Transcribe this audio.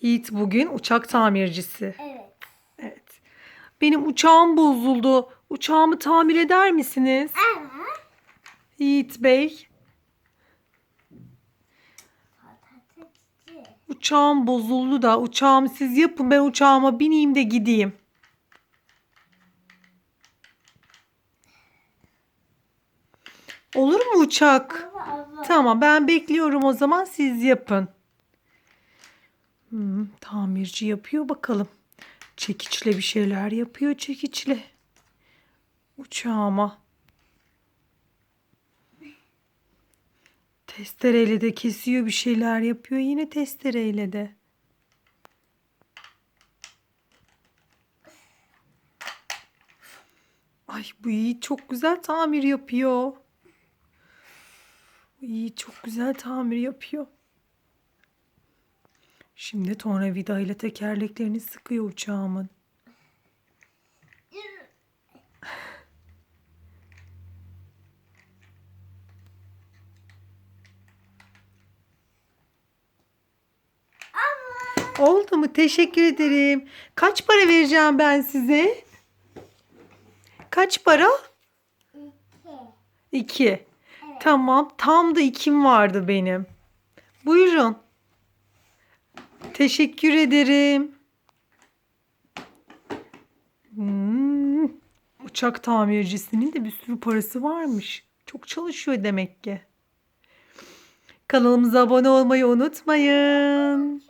Yiğit bugün uçak tamircisi. Evet. Evet. Benim uçağım bozuldu. Uçağımı tamir eder misiniz? Evet. Yiğit Bey. Uçağım bozuldu da uçağımı siz yapın ben uçağıma bineyim de gideyim. Olur mu uçak? Allah Allah. Tamam ben bekliyorum o zaman siz yapın. Hmm, tamirci yapıyor bakalım. Çekiçle bir şeyler yapıyor çekiçle. Uçağıma. Testereyle de kesiyor bir şeyler yapıyor yine testereyle de. Ay bu iyi çok güzel tamir yapıyor. İyi çok güzel tamir yapıyor. Şimdi tornavida ile tekerleklerini sıkıyor uçağımın. Oldu mu? Teşekkür ederim. Kaç para vereceğim ben size? Kaç para? İki. İki. Tamam. Tam da ikim vardı benim. Buyurun. Teşekkür ederim. Hmm, Uçak tamircisinin de bir sürü parası varmış. Çok çalışıyor demek ki. Kanalımıza abone olmayı unutmayın.